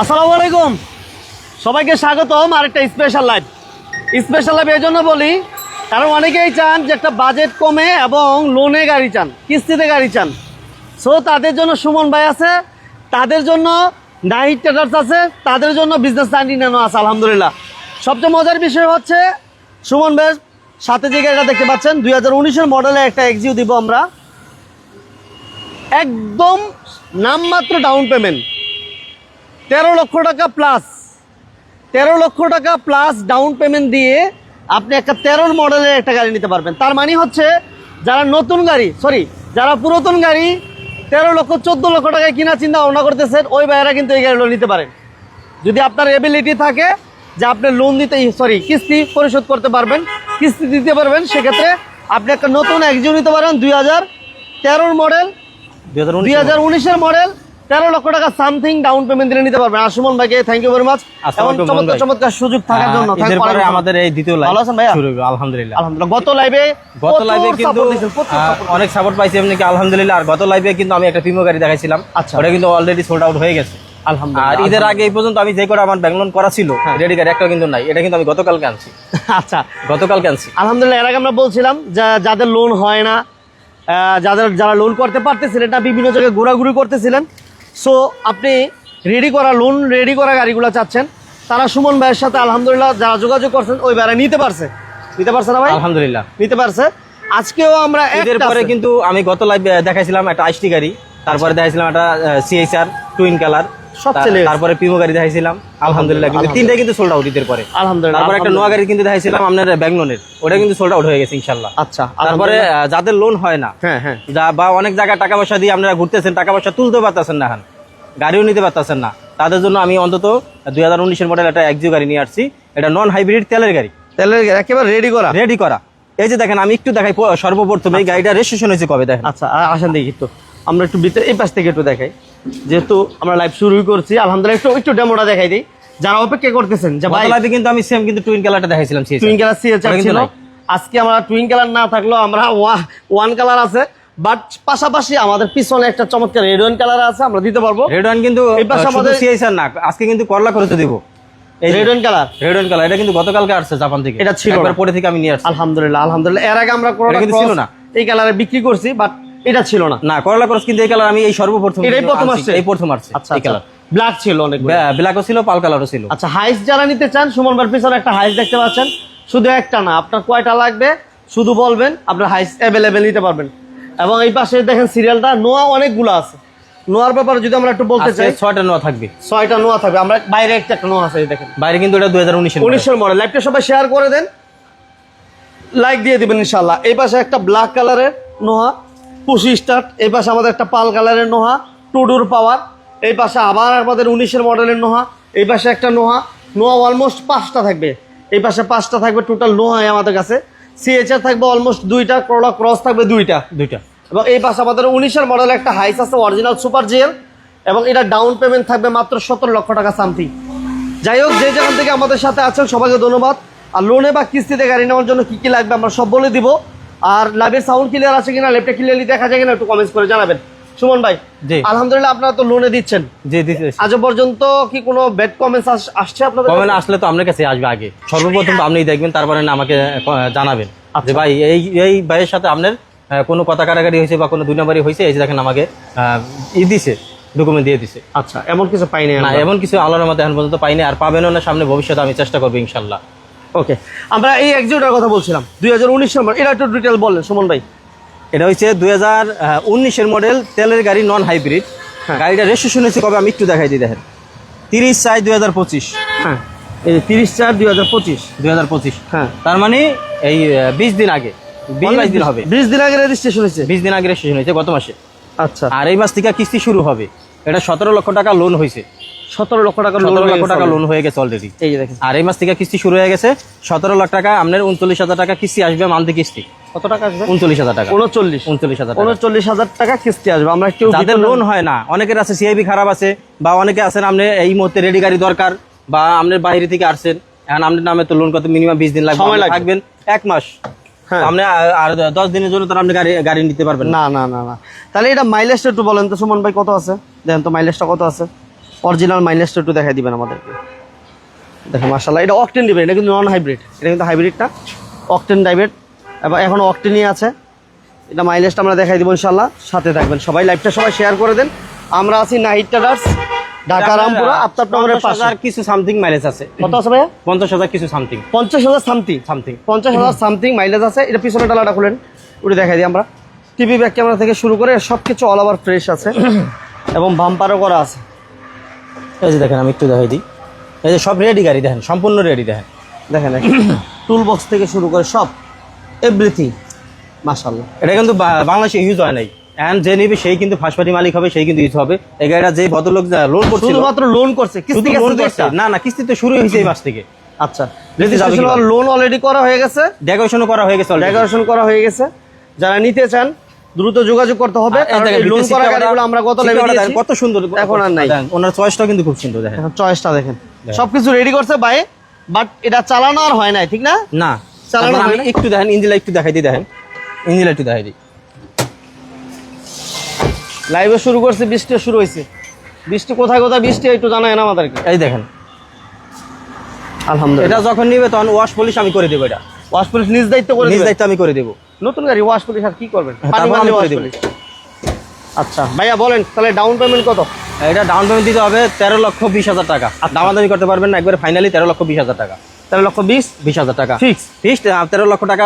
আসসালামু আলাইকুম। সবাইকে স্বাগতম আরেকটা স্পেশাল লাইভ স্পেশাল লাইভ এই জন্য বলি, কারণ অনেকেই চান যে একটা বাজেট কমে এবং লোনে গাড়ি চান, কিস্তিতে গাড়ি চান। সো তাদের জন্য সুমন ভাই আছে, তাদের জন্য নাইট ট্রেডার্স আছে, তাদের জন্য বিজনেস নাইনটি নানো আছে, আলহামদুলিল্লাহ। সবচেয়ে মজার বিষয় হচ্ছে, সুমন ভাই সাথে যে গাড়িটা দেখতে পাচ্ছেন, দুই হাজার উনিশের মডেলে একটা এক্সিউ দিব আমরা। একদম নামমাত্র ডাউন পেমেন্ট তেরো লক্ষ টাকা প্লাস তেরো লক্ষ টাকা প্লাস ডাউন পেমেন্ট দিয়ে আপনি একটা তেরোর মডেলের একটা গাড়ি নিতে পারবেন। তার মানে হচ্ছে যারা নতুন গাড়ি সরি যারা পুরাতন গাড়ি তেরো লক্ষ, চোদ্দ লক্ষ টাকায় কিনা চিন্তা ভাবনা করতেছেন, ওই ভাইয়েরা কিন্তু এই গাড়িগুলো নিতে পারেন। যদি আপনার এবিলিটি থাকে যে আপনি লোন দিতে সরি কিস্তি পরিশোধ করতে পারবেন, কিস্তি দিতে পারবেন, সেক্ষেত্রে আপনি একটা নতুন একজিও নিতে পারেন দুই হাজার তেরোর মডেল দুই হাজার উনিশের মডেল তেরো লক্ষ টাকা সামথিং ডাউন পেমেন্ট দিলে নিতে পারবেন। আর সুমন ভাইকে থ্যাংক ইউ ভেরি মাচ চমৎকার চমৎকার সুযোগ থাকার জন্য। ওয়ালাইকুম আমাদের এই দ্বিতীয় লাইভ ভালো আছেন হইবো, আলহামদুলিল্লাহ। আলহামদুলিল্লাহ। গত লাইভে গত লাইভে কিন্তু অনেক সাপোর্ট পাইছি এমনি কি আলহামদুলিল্লাহ। আর গত লাইভে কিন্তু আমি একটা প্রিমো গাড়ি দেখাইছিলাম। আচ্ছা। ওটা কিন্তু অলরেডি সোল্ড আউট হয়ে গেছে। আর আলহামদুলিল্লাহ। ঈদের আগে এই পর্যন্ত আমি যে করে আমার ব্যাংলোন করা ছিল রেডি গাড়ি একটা কিন্তু নাই। এটা কিন্তু আমি গতকালকে আনছি। আচ্ছা। গতকালকে আনছি। আলহামদুলিল্লাহ এর আগে আমরা বলছিলাম যা- যাদের লোন হয় না যাদের যারা লোন করতে পারতেছিলেন না বিভিন্ন জায়গায় ঘোরাঘুরি করতেছিলেন সো আপনি রেডি করা লোন রেডি করা গাড়িগুলো চাচ্ছেন। তারা সুমন ভাইয়ের সাথে আলহামদুলিল্লাহ যারা যোগাযোগ করছেন ওই ভাড়া নিতে পারছে। নিতে পারছে না ভাই? আলহামদুলিল্লাহ। নিতে পারছে। আজকেও আমরা এদের পরে কিন্তু আমি গত লাইভে দেখাইছিলাম একটা আইসটি গাড়ি তারপরে দেখাইছিলাম একটা সিএইচআর টুইন কালার সব চলে তারপরে পিমো গাড়ি দেখাইছিলাম আলহামদুলিল্লাহ কিন্তু তিনটা কিন্তু সোল্ড আউট ঈদের পরে। আলহামদুলিল্লাহ তারপরে একটা নোয়া গাড়ি কিন্তু দেখাইছিলাম আপনার ব্যাংলোনের ওটা কিন্তু সোল্ড আউট হয়ে গেছে ইনশাল্লাহ আচ্ছা তারপরে যাদের লোন হয় না হ্যাঁ হ্যাঁ। যা বা অনেক জায়গায় টাকা পয়সা দিয়ে আপনারা ঘুরতেছেন টাকা পয়সা তুলতে পারতেছেন না এখন গাড়িও নিতে পারতেছেন না। তাদের জন্য আমি অন্তত দুই হাজার উনিশের মডেল একটা একজিও গাড়ি নিয়ে আসছি এটা নন হাইব্রিড তেলের গাড়ি। তেলের গাড়ি একেবারে রেডি করা। রেডি করা। এই যে দেখেন আমি একটু দেখাই সর্বপ্রথম এই গাড়িটা রেজিস্ট্রেশন হয়েছে কবে দেখেন? আচ্ছা আসেন দেখি একটু। আমরা একটু ভিতরে এই পাশ থেকে একটু দেখাই। যেহেতু আমরা লাইভ শুরুই করছি আলহামদুলিল্লাহ একটু একটু ডেমোটা দেখাই দিই। যারা অপেক্ষা করতেছেন যে লাইভে কিন্তু আমি সেম কিন্তু টুইন কালারটা দেখাইছিলাম টুইন কালার ছিল। আজকে আমরা টুইন কালার না থাকলেও আমরা ওয়ান কালার আছে। বাট পাশাপাশি আমাদের পিছনে একটা চমৎকার রেড ওয়ান কালার আছে আমরা দিতে পারব। রেড ওয়ান কিন্তু এই পাশে আমাদের- সিএসআর না আজকে কিন্তু করলা করে দিব। এই red one colour red one colour এটা কিন্তু গতকালকে আসছে জাপান থেকে। এটা ছিল পরে থেকে আমি নিয়ে আসছি। আলহামদুলিল্লাহ আলহামদুলিল্লাহ। এর আগে আমরা করোনা কিন্তু ছিল না। এই কালারে বিক্রি করছি বাট এটা ছিল না। না করলা ক্রস কিন্তু এই কালার আমি এই সর্বপ্রথম এটাই প্রথম আসছে? এই প্রথম আসছে আচ্ছা এই কালার ব্ল্যাক ছিল অনেক ব্ল্যাকও ছিল পাল কালারও ছিল। আচ্ছা হাইস যারা নিতে চান সুমন বার পিছনে একটা হাইস দেখতে পাচ্ছেন। শুধু একটা না আপনার কয়টা লাগবে? শুধু বলবেন আপনার হাইস অ্যাভেলেবেল নিতে পারবেন। এবং এই পাশে দেখেন সিরিয়ালটা নোয়া অনেকগুলো আছে। নোয়ার ব্যাপারে যদি আমরা একটু বলতে চাই। ছয়টা নোয়া থাকবে। ছয়টা নোয়া থাকবে। আমরা বাইরে একটা একটা নোয়া আছে দেখেন। বাইরে কিন্তু এটা দুই হাজার উনিশের উনিশের মডেল লাইভটা সবাই শেয়ার করে দেন। লাইক দিয়ে দিবেন ইনশাল্লাহ এই পাশে একটা ব্ল্যাক কালারের নোহা পুশি স্টার্ট এই পাশে আমাদের একটা পাল কালারের নোহা টুডুর পাওয়ার এই পাশে আবার আমাদের উনিশের মডেলের নোহা এই পাশে একটা নোহা নোহা অলমোস্ট পাঁচটা থাকবে এই পাশে পাঁচটা থাকবে টোটাল নোহাই আমাদের কাছে সিএচআর থাকবে অলমোস্ট দুইটা ক্রোলা ক্রস থাকবে দুইটা। দুইটা। এবং এই পাশে আমাদের উনিশের মডেল একটা হাইস আছে অরিজিনাল সুপার জিএল এবং এটা ডাউন পেমেন্ট থাকবে মাত্র সতেরো লক্ষ টাকা সামথিং যাই হোক যে যেখান থেকে আমাদের সাথে আছেন সবাইকে ধন্যবাদ। আর লোনে বা কিস্তিতে গাড়ি নেওয়ার জন্য কী কী লাগবে আমরা সব বলে দিব। আর লাইভের সাউন্ড ক্লিয়ার আছে কিনা লেপটা ক্লিয়ারলি দেখা যায় কিনা একটু কমেন্টস করে জানাবেন। সুমন ভাই জি। আলহামদুলিল্লাহ আপনারা তো লোনে দিচ্ছেন। জি দিতে আজ পর্যন্ত কি কোনো ব্যাড কমেন্টস আসছে আপনাদের কমেন্ট আসলে তো আপনার কাছে আসবে আগে। সর্বপ্রথম তো আপনিই দেখবেন তারপরে না আমাকে জানাবেন। যে ভাই এই এই ভাইয়ের সাথে আপনার কোনো কথা কাটাকাটি হয়েছে বা কোনো দুই নম্বরই হয়েছে? এই যে দেখেন আমাকে ই দিছে ডকুমেন্ট দিয়ে দিছে। আচ্ছা এমন কিছু পাইনি না এমন কিছু আল্লাহর মধ্যে এখন পর্যন্ত পাইনি আর পাবেনও না সামনে ভবিষ্যতে আমি চেষ্টা করব ইনশাল্লাহ। ওকে আমরা এই এক্সিউটার কথা বলছিলাম দুই হাজার উনিশ নম্বর। এটা একটু ডিটেল বললেন সুমন ভাই। এটা হচ্ছে দুই হাজার উনিশের মডেল তেলের গাড়ি নন হাইব্রিড হ্যাঁ। গাড়িটা রেজিস্ট্রেশন হয়েছে কবে? আমি একটু দেখাই দিই দেখেন। তিরিশ চার দুই হাজার পঁচিশ। হ্যাঁ। এই তিরিশ চার দুই হাজার পঁচিশ। দুই হাজার পঁচিশ। হ্যাঁ। তার মানে এই বিশ দিন আগে। বিশ দিন হবে। বিশ দিন আগে রেজিস্ট্রেশন হয়েছে? বিশ দিন আগে রেজিস্ট্রেশন হয়েছে গত মাসে। আচ্ছা। আর এই মাস থেকে কিস্তি শুরু হবে। এটা সতেরো লক্ষ টাকা লোন হয়েছে। সতেরো লক্ষ টাকা সতেরো লক্ষ টাকা লোন হয়ে গেছে অলরেডি এই যে দেখেন। আর এই মাস থেকে কিস্তি শুরু হয়ে গেছে। সতেরো লাখ টাকা আপনার উনচল্লিশ হাজার টাকা কিস্তি আসবে মান্থলি কিস্তি। কত টাকা আসবে? উনচল্লিশ হাজার টাকা। উনচল্লিশ। উনচল্লিশ হাজার উনচল্লিশ হাজার টাকা কিস্তি আসবে। আমরা যাদের লোন হয় না অনেকের আছে সিআইবি খারাপ আছে বা অনেকে আছেন আপনি এই মুহূর্তে রেডি গাড়ি দরকার বা আপনার বাইরে থেকে আসছেন এখন আপনার নামে তো লোন কত মিনিমাম বিশ দিন লাগবে সময় আপনি লাগবে। এক মাস। হ্যাঁ। আপনি আর- দশ দিনের জন্য তো আপনি গাড়ি গাড়ি নিতে পারবেন না। না না না না। তাহলে এটা মাইলেজটা একটু বলেন তো সুমন ভাই কত আছে? দেখেন তো মাইলেজটা কত আছে? অরিজিনাল মাইলেজটা একটু দেখাই দিবেন আমাদেরকে। দেখেন মাসাল্লাহ এটা অকটেন দিবেন এটা কিন্তু নন হাইব্রিড এটা কিন্তু হাইব্রিডটা অকটেন ডাইব্রিড এবং এখন অকটেনই আছে। এটা মাইলেজটা আমরা দেখাই দিব ইনশাল্লাহ সাথে থাকবেন সবাই লাইভটা সবাই শেয়ার করে দেন। আমরা আছি নাহিদ ট্রেডার্স ঢাকা রামপুরা আফতাবনগরের পঞ্চাশ পাশে। হাজার কিছু সামথিং মাইলেজ আছে। কত আছে ভাইয়া? পঞ্চাশ হাজার কিছু সামথিং পঞ্চাশ হাজার সামথিং সামথিং পঞ্চাশ হাজার সামথিং মাইলেজ আছে। এটা পিছনে ডালাটা খুলেন ওটা দেখাই দিই আমরা। টিভি ব্যাক ক্যামেরা থেকে শুরু করে সব কিছু অল ওভার ফ্রেশ আছে। এবং বাম্পারও করা আছে। এই যে দেখেন আমি একটু দেখাই দিই। এই যে সব রেডি গাড়ি দেখেন সম্পূর্ণ রেডি দেখেন। দেখেন টুল বক্স থেকে শুরু করে সব এভরিথিং মাশাল্লাহ এটা কিন্তু বাংলাদেশে ইউজ হয় নাই। এন্ড যে নিবে সেই কিন্তু ফার্স্ট পার্টি মালিক হবে সেই কিন্তু ইউজ হবে। এই গাড়িটা যে ভদ্রলোক লোন করছে শুধুমাত্র লোন করছে কিস্তি লোন করছে। না না কিস্তি তো শুরু হয়েছে এই মাস থেকে। আচ্ছা? লোন অলরেডি করা হয়ে গেছে। ডেকোরেশনও করা হয়ে গেছে ডেকোরেশন করা হয়ে গেছে। যারা নিতে চান দ্রুত যোগাযোগ করতে হবে লোন করা গাড়িগুলো আমরা কত লেভেল দিয়েছি। কত সুন্দর এখন আর নাই। ওনার চয়েসটাও কিন্তু খুব সুন্দর দেখেন। চয়েসটা দেখেন। সবকিছু রেডি করছে ভাই বাট এটা চালানো আর হয় নাই ঠিক না? না চালানো আমি একটু দেখেন ইঞ্জিলা একটু দেখাই দিই দেখেন। ইঞ্জিলা একটু দেখাই দিই। লাইভে শুরু করছে বৃষ্টি শুরু হয়েছে। বৃষ্টি কোথায় কোথায় বৃষ্টি একটু জানায় না আমাদেরকে। এই দেখেন। আলহামদুলিল্লাহ। এটা যখন নিবে তখন ওয়াশ পলিশ আমি করে দেবো এটা। ওয়াশ পুলিশ নিজ দায়িত্ব করে নিজ দায়িত্ব আমি করে দেবো। নতুন গাড়ি ওয়াশ পুলিশ আর কি করবেন? হ্যাঁ। আচ্ছা ভাইয়া বলেন তাহলে ডাউন পেমেন্ট কত? এটা ডাউন পেমেন্ট দিতে হবে তেরো লক্ষ বিশ হাজার টাকা। আর দামাদামি করতে পারবেন না একবারে ফাইনালি তেরো লক্ষ বিশ হাজার টাকা। তেরো লক্ষ বিশ? বিশ হাজার টাকা। Fix? ফিক্সড তেরো লক্ষ টাকা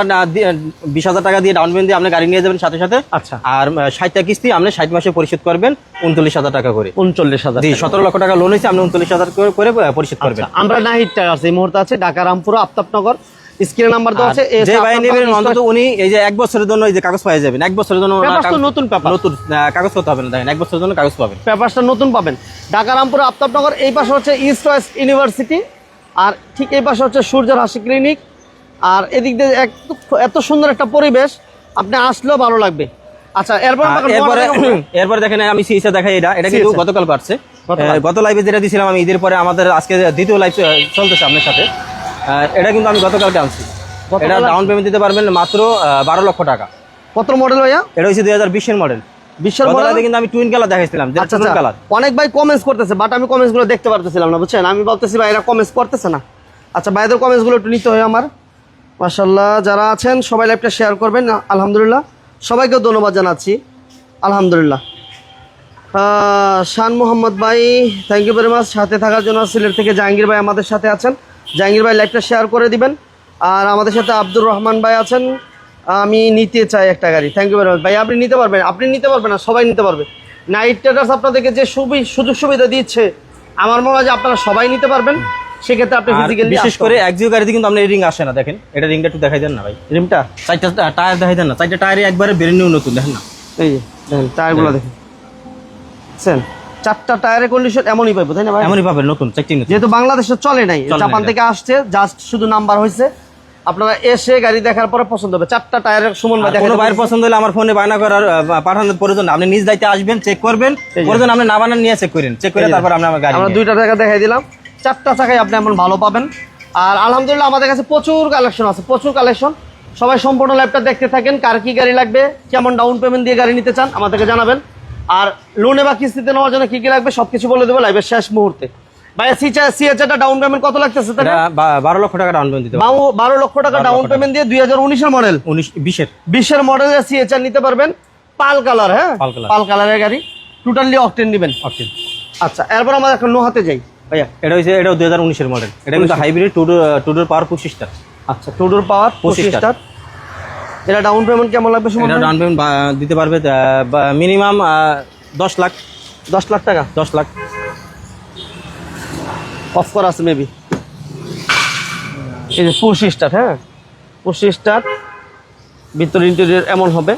বিশ হাজার টাকা দিয়ে ডাউন পেমেন্ট দিয়ে আপনি গাড়ি নিয়ে যাবেন সাথে সাথে। আচ্ছা। আর ষাটটা কিস্তি আপনি ষাট মাসে পরিশোধ করবেন উনচল্লিশ হাজার টাকা করে। উনচল্লিশ হাজার জি সতেরো লক্ষ টাকা লোন হয়েছে আপনি উনচল্লিশ হাজার করে পরিশোধ করবেন। আচ্ছা, আমরা নাহিদ টায়ার্স এই মুহূর্তে আছে ঢাকা রামপুরা আফতাবনগর। স্ক্রিনে নাম্বার দেওয়া আর আছে যে ভাই নেবেন অন্তত উনি এই যে এক বছরের জন্য এই যে কাগজ পাই যাবেন এক বছরের জন্য ওনার Papers তো কাগজ- নতুন paper। নতুন কাগজ করতে হবে না দেখেন এক বছরের জন্য কাগজ পাবেন। পেপারসটা নতুন পাবেন। ঢাকা রামপুরা আফতাবনগর এই পাশে হচ্ছে ইস্ট ওয়েস্ট ইউনিভার্সিটি আর ঠিক এই পাশে হচ্ছে সূর্যের হাসি ক্লিনিক আর এদিক দিয়ে এত সুন্দর একটা পরিবেশ আপনি আসলেও ভালো লাগবে। আচ্ছা এরপর এরপরে দেখেন আমি দেখাই এটা। এটা কিন্তু গতকাল পারছে গত লাইভে যেটা দিয়েছিলাম আমি ঈদের পরে আমাদের আজকে দ্বিতীয় লাইভ চলতেছে আপনার সাথে। এটা কিন্তু আমি গতকালকে আনছি। এটা ডাউন পেমেন্ট দিতে পারবেন মাত্র বারো লক্ষ টাকা। কত মডেল ভাইয়া? এটা হচ্ছে দুই হাজার বিশের মডেল বিশ্বের মডেল কিন্তু আমি টুইন কালার দেখাইছিলাম আচ্ছা টুইন আচ্ছা। কালার অনেক ভাই কমেন্টস করতেছে বাট আমি কমেন্টসগুলো দেখতে পারতেছিলাম না বুঝছেন? আমি বলতেছি ভাই এরা কমেন্টস করতেছে না। আচ্ছা ভাইদের কমেন্টসগুলো একটু নিতে হয় আমার। মাশাল্লাহ যারা আছেন সবাই লাইভটা শেয়ার করবেন আলহামদুলিল্লাহ। সবাইকে ধন্যবাদ জানাচ্ছি আলহামদুলিল্লাহ। শান মোহাম্মদ ভাই থ্যাংক ইউ ভেরি মাচ সাথে থাকার জন্য সিলেট থেকে জাহাঙ্গীর ভাই আমাদের সাথে আছেন। জাহাঙ্গীর ভাই লাইভটা শেয়ার করে দিবেন। আর আমাদের সাথে আব্দুর রহমান ভাই আছেন। আমি নিতে চাই একটা গাড়ি। থ্যাংক ইউ ভেরি মাচ ভাই আপনি নিতে পারবেন। আপনি নিতে পারবেন না সবাই নিতে পারবে। নাইট ট্রেডার্স আপনাদেরকে যে সুবি সুযোগ সুবিধা দিচ্ছে আমার মনে হয় যে আপনারা সবাই নিতে পারবেন। সেক্ষেত্রে আপনি ফিজিক্যালি বিশেষ করে একজিও গাড়িতে কিন্তু আপনার রিং আসে না দেখেন। এটা রিংটা একটু দেখাই দেন না ভাই। রিমটা চারটা টায়ার দেখাই দেন না। চারটা টায়ারে একবারে বেরিয়ে নিউ নতুন দেখেন না। এই যে দেখেন টায়ারগুলো দেখেন। চারটা টায়ারের কন্ডিশন এমনই তাই না ভাই? এমনই পাবেন নতুন যেহেতু বাংলাদেশে চলে নাই জাপান থেকে আসছে জাস্ট শুধু নাম্বার হয়েছে। আপনারা এসে গাড়ি দেখার পরে পছন্দ হবে। চারটা টায়ারের সুমন ভাই কোনো ভাইয়ের পছন্দ হলে আমার ফোনে বায়না করার পাঠানোর প্রয়োজন আপনি নিজ দায়িত্বে আসবেন চেক করবেন। প্রয়োজন আপনি না বানান নিয়ে চেক করেন। চেক করে তারপর আপনি আমার গাড়ি আমরা দুইটা টাকা দেখাই দিলাম। চারটা চাকায় আপনি এমন ভালো পাবেন। আর আলহামদুলিল্লাহ আমাদের কাছে প্রচুর কালেকশন আছে প্রচুর কালেকশন সবাই সম্পূর্ণ ল্যাপটপ দেখতে থাকেন। কার কি গাড়ি লাগবে কেমন ডাউন পেমেন্ট দিয়ে গাড়ি নিতে চান আমাদেরকে জানাবেন। আর লোনে বা কিস্তিতে নেওয়ার জন্য কি কি লাগবে সবকিছু বলে দেবো লাইভের শেষ মুহূর্তে। সিএচআরটা ডাউন পেমেন্ট কত লাগতেছে বারো লক্ষ টাকা ডাউন পেমেন্ট দিতে বারো লক্ষ টাকা ডাউন পেমেন্ট দিয়ে দুই হাজার উনিশের মডেল উনিশ বিশের। বিশের মডেলের সিএচআর নিতে পারবেন। পাল কালার হ্যাঁ? পাল কালারের গাড়ি। টোটালি অকটেন নেবেন। আচ্ছা এরপর আমরা এখন নোহাতে যাই। ভাইয়া। এটা হচ্ছে এটা দুই হাজার উনিশের মডেল এটা কিন্তু হাইব্রিড টুডোর পাওয়ার পঁচিশ আচ্ছা টুডোর পাওয়ার পঁচিশ পঁচিশ স্টার এটা ডাউন পেমেন্ট কেমন লাগবে সুমন এটা ডাউন পেমেন্ট দিতে পারবে মিনিমাম দশ লাখ। দশ লাখ টাকা? দশ লাখ। অফ করা আছে মেবি এই যে পুশ স্টার হ্যাঁ? পুশ স্টার ভিতর ইন্টেরিয়র এমন হবে।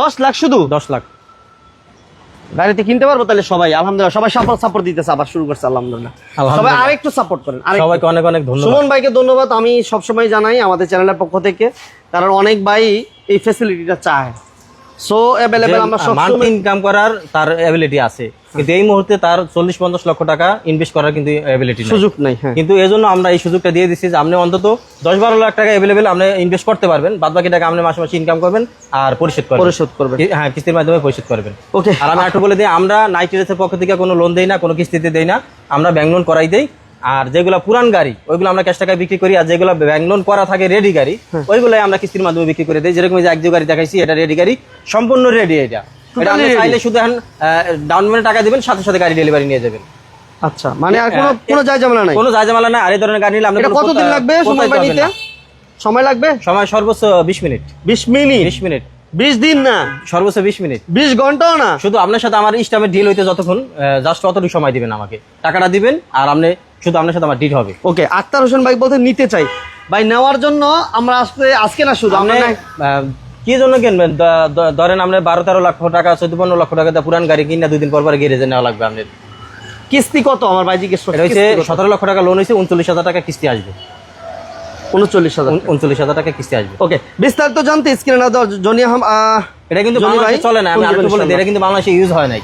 দশ লাখ শুধু? দশ লাখ। গাড়িতে কিনতে পারব তাহলে সবাই আলহামদুলিল্লাহ সবাই সাপোর্ট সাপোর্ট দিতেছে আবার শুরু করছে আলহামদুলিল্লাহ। সবাই আরেকটু সাপোর্ট করেন। সবাইকে অনেক অনেক ধন্যবাদ সুমন ভাইকে ধন্যবাদ আমি সবসময় জানাই আমাদের চ্যানেলের পক্ষ থেকে কারণ অনেক ভাই এই ফ্যাসিলিটিটা চায় সো আমরা সব মান্থলি ইনকাম করার তার আছে। কিন্তু এই মুহূর্তে তার চল্লিশ পঞ্চাশ লক্ষ টাকা ইনভেস্ট করার কিন্তু সুযোগ নাই হ্যাঁ। কিন্তু এই জন্য আমরা এই সুযোগটা দিয়ে যে আপনি অন্তত দশ বারো লাখ টাকা অ্যাভেলেবেল আপনি ইনভেস্ট করতে পারবেন। বাদ বাকি টাকা আপনি মাসে মাসে ইনকাম করবেন আর পরিশোধ করবেন। পরিশোধ করবেন। হ্যাঁ কিস্তির মাধ্যমে পরিশোধ করবেন। ওকে আর আমি একটু বলে দিই আমরা নাইট্রেসের পক্ষ থেকে কোনো লোন দেই না কোনো কিস্তিতে দেই না। আমরা ব্যাংক লোন করাই দেই। আর যেগুলো পুরান গাড়ি ওইগুলো আমরা ক্যাশ টাকায় বিক্রি করি আর যেগুলো ব্যাংক লোন করা থাকে রেডি গাড়ি ওইগুলোই আমরা কিস্তির মাধ্যমে বিক্রি করে দিই। যেরকম যে একজো গাড়ি দেখাইছি এটা রেডি গাড়ি সম্পূর্ণ রেডি এটা। এটা আপনি চাইলে শুধু ডাউন পেমেন্ট টাকা দিবেন সাথে সাথে গাড়ি ডেলিভারি নিয়ে যাবেন। আচ্ছা মানে আর কোনো কোনো যায় ঝামেলা নাই? কোনো জায়জামালা না আর এই ধরনের গাড়ি নিলে আপনি এটা কোনো কতদিন লাগবে? সময় সময় লাগবে? সময় সর্বোচ্চ বিশ মিনিট। বিশ মিনিট? বিশ মিনিট। বিশ দিন না? সর্বোচ্চ বিশ মিনিট। বিশ ঘন্টাও না? শুধু আপনার সাথে আমার ইস্টামের ডিল হইতে যতক্ষণ জাস্ট অতটুকু সময় দিবেন আমাকে। টাকাটা দিবেন আর আপনি শুধু আপনার সাথে আমার ডিল হবে। ওকে আক্তার হোসেন ভাই বলতে নিতে চাই। ভাই নেওয়ার জন্য আমরা আজকে আজকে না শুধু? আমরা আপনি কি জন্য কিনবেন? ধরেন আপনি বারো তেরো লক্ষ টাকা চোদ্দ পনেরো লক্ষ টাকা পুরান গাড়ি কিনা দুদিন পর পর গ্যারেজে নেওয়া লাগবে আপনার। কিস্তি কত? আমার ভাই জিজ্ঞেস সতেরো লক্ষ টাকা লোন হয়েছে উনচল্লিশ হাজার টাকা কিস্তি আসবে। উনচল্লিশ হাজার উনচল্লিশ হাজার টাকা কিস্তি আসবে। ওকে বিস্তারিত জানতে স্ক্রিনে না দেওয়া জনিয়া এটা কিন্তু জনি চলে না আমি আরেকটু বলে এটা কিন্তু বাংলাদেশে ইউজ হয় নাই।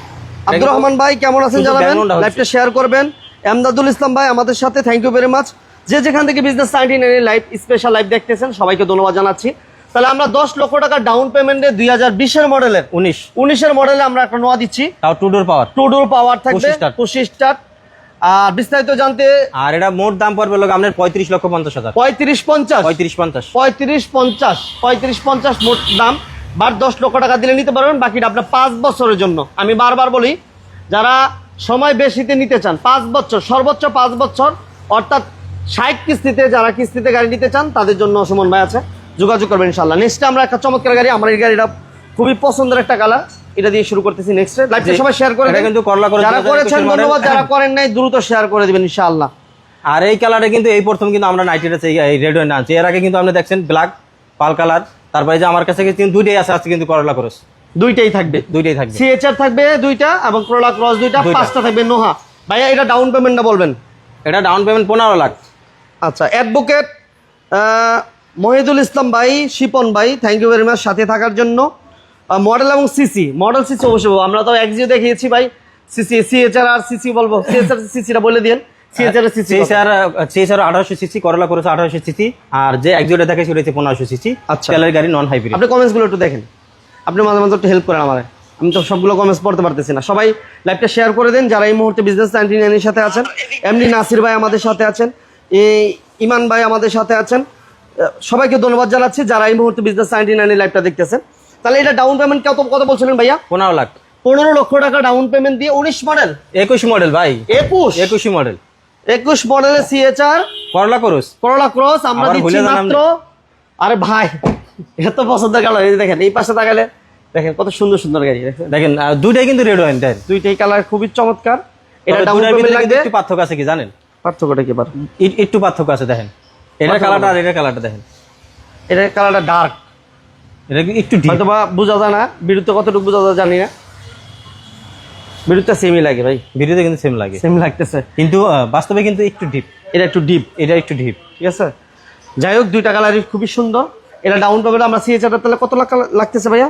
আব্দুর রহমান ভাই কেমন আছেন জানাবেন? লাইভটা শেয়ার করবেন। এমদাদুল ইসলাম ভাই আমাদের সাথে থ্যাংক ইউ ভেরি মাচ যে যেখান থেকে business ninety nine live special live দেখতেছেন সবাইকে ধন্যবাদ জানাচ্ছি। তাহলে আমরা দশ লক্ষ টাকা ডাউন পেমেন্টে দুই হাজার বিশের মডেলের উনিশ। উনিশের মডেলে আমরা একটা নোয়া দিচ্ছি। Two door power two door power থাকবে। পঁচিশ start। আর বিস্তারিত জানতে আর এটা মোট দাম পড়বে লোক আপনার পঁয়ত্রিশ লক্ষ পঞ্চাশ হাজার। পঁয়ত্রিশ পঞ্চাশ? পঁয়ত্রিশ পঞ্চাশ। পঁয়ত্রিশ পঞ্চাশ। পঁয়ত্রিশ পঞ্চাশ মোট দাম। বার দশ লক্ষ টাকা দিলে নিতে পারবেন বাকিটা আপনার পাঁচ বছরের জন্য। আমি বারবার বলি যারা সময় বেশিতে নিতে চান পাঁচ বছর সর্বোচ্চ পাঁচ বছর অর্থাৎ ষাট কিস্তিতে যারা কিস্তিতে গাড়ি নিতে চান তাদের জন্য সুমন ভাই আছে যোগাযোগ করবেন ইনশাল্লাহ নেক্সটে আমরা একটা চমৎকার গাড়ি আমার এই গাড়িটা খুবই পছন্দের একটা কালার এটা দিয়ে শুরু করতেছি নেক্সটে লাইভটা সবাই শেয়ার করে এটা কিন্তু করলা করে যারা করেছেন ধন্যবাদ। যারা করেন নাই দ্রুত শেয়ার করে দিবেন ইনশাআল্লাহ। আর এই কালারে কিন্তু এই প্রথম কিন্তু আমরা নাইটের এই রেড ওয়াইন আনছি। এর আগে কিন্তু আপনি দেখছেন ব্ল্যাক পাল কালার তারপরে যে আমার কাছে কিন্তু দুইটাই আছে আজকে কিন্তু করলা ক্রস দুইটাই থাকবে। দুইটাই থাকবে। সিএচআর থাকবে দুইটা এবং ক্রোলা ক্রস দুইটা দুইটা। পাঁচটা থাকবে নোহা। ভাইয়া এটা ডাউন পেমেন্টটা বলবেন? এটা ডাউন পেমেন্ট পনেরো লাখ। আচ্ছা অ্যাডভোকেট মহিদুল ইসলাম ভাই শিপন ভাই থ্যাংক ইউ ভেরি মাচ সাথে থাকার জন্য। মডেল এবং সিসি মডেল সিসি অবশ্যই আমরা তো এক্সিও দেখিয়েছি ভাই। সিসি সিএচআর আর সিসি বলব। সিএচআর সিসিটা বলে দিন সিএচআর সিসি সেই স্যার আঠারোশো সিসি করলা করেছে আঠারোশো সিসি আর যে একজোটা দেখে সেটা হচ্ছে পনেরোশো সিসি আচ্ছা। তেলের গাড়ি নন হাইব্রিড আপনি কমেন্টসগুলো একটু দেখেন। আপনি মাঝে মাঝে একটু হেল্প করেন আমাদের আমি তো সবগুলো কমেন্টস পড়তে পারতেছি না। সবাই লাইভটা শেয়ার করে দেন। যারা এই মুহূর্তে বিজনেস নাইনটি নাইনের সাথে আছেন এমনি নাসির ভাই আমাদের সাথে আছেন এই ইমান ভাই আমাদের সাথে আছেন। সবাইকে ধন্যবাদ জানাচ্ছি যারা এই মুহূর্তে বিজনেস নাইনটি নাইনের লাইভটা দেখতেছেন। তাহলে এটা ডাউন পেমেন্ট কত কত বলছিলেন ভাইয়া? পনেরো লাখ। পনেরো লক্ষ টাকা ডাউন পেমেন্ট দিয়ে উনিশ মডেল একুশ মডেল ভাই। একুশ? একুশি মডেল একুশ মডেলের সিএচআর করলা করস করোলা ক্রস আমরা দিচ্ছি মাত্র আরে ভাই এত পছন্দ গেল এই দেখেন এই পাশে তাকালে দেখেন কত সুন্দর সুন্দর গাড়ি দেখেন। দেখেন দুইটাই কিন্তু রেড ওয়াইন দেন। দুইটাই কালার খুবই চমৎকার। এটা ডাউন পেমেন্ট লাগবে। একটু পার্থক্য আছে কি জানেন? পার্থক্যটা কি একটু পার্থক্য আছে দেখেন। এটার পার্থক্য কালারটা আর এটার কালারটা দেখেন। এটা কালারটা ডার্ক এটা একটু হয়তো বা বোঝা যায় না বিরুদ্ধে কতটুকু বোঝা যায় জানি না। বিরুদ্ধে সেমই লাগে ভাই। ভিডিওতে কিন্তু সেম লাগে। সেম লাগতেছে। কিন্তু বাস্তবে কিন্তু একটু ডিপ এটা একটু ডিপ এটা একটু ডিপ ঠিক আছে? যাই হোক দুইটা কালারই খুবই সুন্দর। এটা ডাউন পেমেন্ট আমরা সিএচআর তাহলে কত লাখ লাগতেছে ভাইয়া?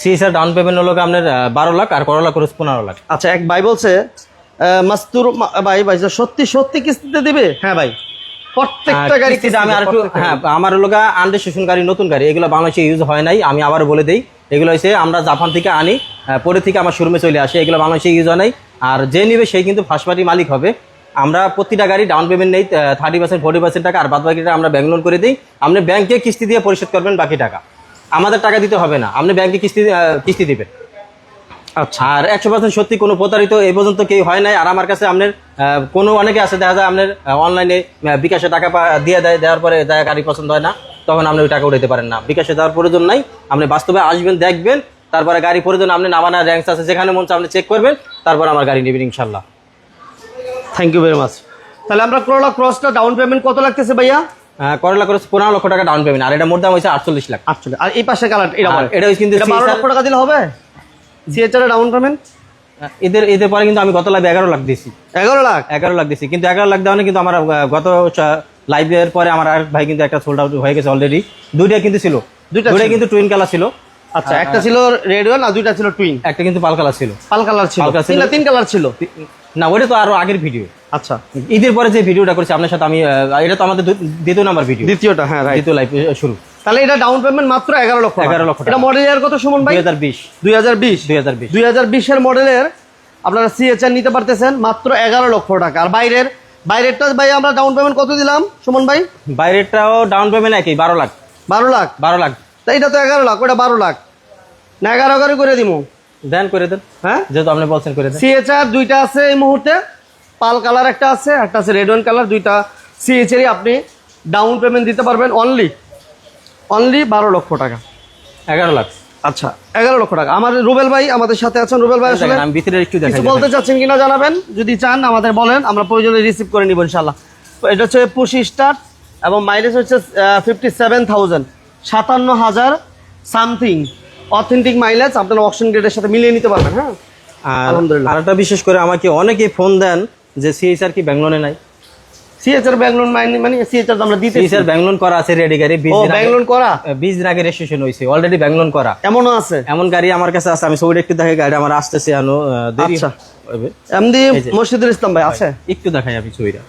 সিএসআর ডাউন পেমেন্ট হলো আপনার বারো লাখ আর করলা খরচ পনেরো লাখ। আচ্ছা এক ভাই বলছে মাস্তুর ভাই ভাই সত্যি সত্যি কিস্তিতে দিবে? হ্যাঁ ভাই। প্রত্যেকটা গাড়ি আমি আর হ্যাঁ আমার হলো আনরেজিস্ট্রেশন গাড়ি নতুন গাড়ি। এগুলো বাংলাদেশে ইউজ হয় নাই আমি আবার বলে দেই। এগুলো হচ্ছে আমরা জাপান থেকে আনি পরে থেকে আমার শোরুমে চলে আসে এগুলো বাংলাদেশে ইউজ হয় নাই। আর যে নিবে সেই কিন্তু ফার্স্ট পার্টি মালিক হবে। আমরা প্রতিটা গাড়ি ডাউন পেমেন্ট নেই থার্টি পার্সেন্ট ফোর্টি পার্সেন্ট টাকা আর বাদ বাকিটা আমরা ব্যাংক লোন করে দিই। আপনি ব্যাংকে কিস্তি দিয়ে পরিশোধ করবেন বাকি টাকা। আমাদের টাকা দিতে হবে না আপনি ব্যাংকে কিস্তি কিস্তি দিবেন। আর একশো পার্সেন্ট সত্যি কোনো প্রতারিত এই পর্যন্ত কেউ হয় নাই। আর আমার কাছে আপনার কোনো অনেকে আছে দেখা যায় আপনার অনলাইনে বিকাশে টাকা দিয়ে দেয় দেওয়ার পরে দেখা গাড়ি পছন্দ হয় না তখন আপনি ওই টাকা উঠাতে পারেন না। বিকাশে দেওয়ার প্রয়োজন নাই আপনি বাস্তবে আসবেন দেখবেন তারপরে গাড়ি প্রয়োজন আপনি নামানা র্যাঙ্কস আছে যেখানে মন আপনি চেক করবেন তারপর আমার গাড়ি নেবেন ইনশাল্লাহ। থ্যাংক ইউ ভেরি মাচ তাহলে আমরা ক্রোলা ক্রসটা ডাউন পেমেন্ট কত লাগতেছে ভাইয়া? করলা করে পনেরো লক্ষ টাকা ডাউন পেমেন্ট আর এটা মোট দাম হয়েছে আটচল্লিশ লাখ। আটচল্লিশ আর এই পাশে কালার এটা এটা কিন্তু বারো লক্ষ টাকা দিলে হবে? ডাউন পেমেন্ট এদের এদের পরে কিন্তু আমি গত লাইভে এগারো লাখ দিয়েছি। এগারো লাখ? এগারো লাখ দিছি কিন্তু এগারো লাখ দেওয়া কিন্তু আমার গত লাইভের পরে আমার আরেক ভাই কিন্তু একটা সোল্ড আউট হয়ে গেছে অলরেডি দুইটা কিন্তু ছিল। দুইটা দুইটা কিন্তু টুইন কালার ছিল। আচ্ছা একটা ছিল রেড ওয়ান আর দুইটা ছিল টুইন একটা কিন্তু পাল কালার ছিল। পাল কালার ছিল। তিন কালার ছিল। না ওটা তো আরও আগের ভিডিও আচ্ছা। ঈদের পরে যে ভিডিওটা করেছি আপনার সাথে আমি এটা তো আমাদের দ্বিতীয় নাম্বার ভিডিও দ্বিতীয়টা হ্যাঁ দ্বিতীয় লাইভ শুরু। তাহলে এটা ডাউন পেমেন্ট মাত্র এগারো লক্ষ 11 লক্ষ এটা মডেল ইয়ার কত সুমন ভাই? দুই হাজার বিশ। দুই হাজার বিশ। দুই হাজার বিশ। দুই হাজার বিশের মডেলের আপনারা সিএচআর নিতে পারতেছেন মাত্র এগারো লক্ষ টাকা। আর বাইরের বাইরেরটা ভাই আমরা ডাউন পেমেন্ট কত দিলাম সুমন ভাই? বাইরেরটাও ডাউন পেমেন্ট একই বারো লাখ। বারো লাখ? বারো লাখ। তা এটা তো এগারো লাখ ওটা বারো লাখ। না এগারো এগারো করে দিব দেন করে দেন। হ্যাঁ? যেহেতু আপনি বলছেন করে দেন। সিএচআর দুইটা আছে এই মুহূর্তে। পাল কালার একটা আছে একটা আছে রেড ওয়ান কালার দুইটা সিএচআরই আপনি ডাউন পেমেন্ট দিতে পারবেন অনলি অনলি বারো লক্ষ টাকা। এগারো লাখ। আচ্ছা এগারো লক্ষ টাকা। আমার রুবেল ভাই আমাদের সাথে আছেন। রুবেল ভাই আসলে আমি ভিতরে একটু দেখাই বলতে চাচ্ছেন কিনা জানাবেন? যদি চান আমাদের বলেন আমরা প্রয়োজনে রিসিভ করে নিব ইনশাল্লাহ তো এটা হচ্ছে পুশি স্টার্ট এবং মাইলেজ হচ্ছে ফিফটি সেভেন থাউজেন্ড সাতান্ন হাজার সামথিং। অথেন্টিক মাইলেজ আপনার অপশন গ্রেডের সাথে মিলিয়ে নিতে পারবেন হ্যাঁ? আর আলহামদুলিল্লাহ। আরেকটা বিশেষ করে আমাকে অনেকেই ফোন দেন যে সিএসআর কি ব্যাঙ্গলোরে নাই? সিএচআর ব্যাঙ্গলোর মাইনে মানে সিএচআর আমরা দিতে সিএসআর ব্যাঙ্গলোর করা আছে রেডি গাড়ি বিশ ও দিন আগে- ব্যাঙ্গলোর করা? বিশ দিন আগে রেজিস্ট্রেশন অলরেডি ব্যাঙ্গলোর করা। এমনও আছে? এমন গাড়ি আমার কাছে আছে আমি ছবিটা একটু দেখে গাড়ি আমার আসতেছে আনো দেরি আচ্ছা। এমডি মসজিদুল ইসলাম ভাই আছে? একটু দেখাই আমি ছবিটা।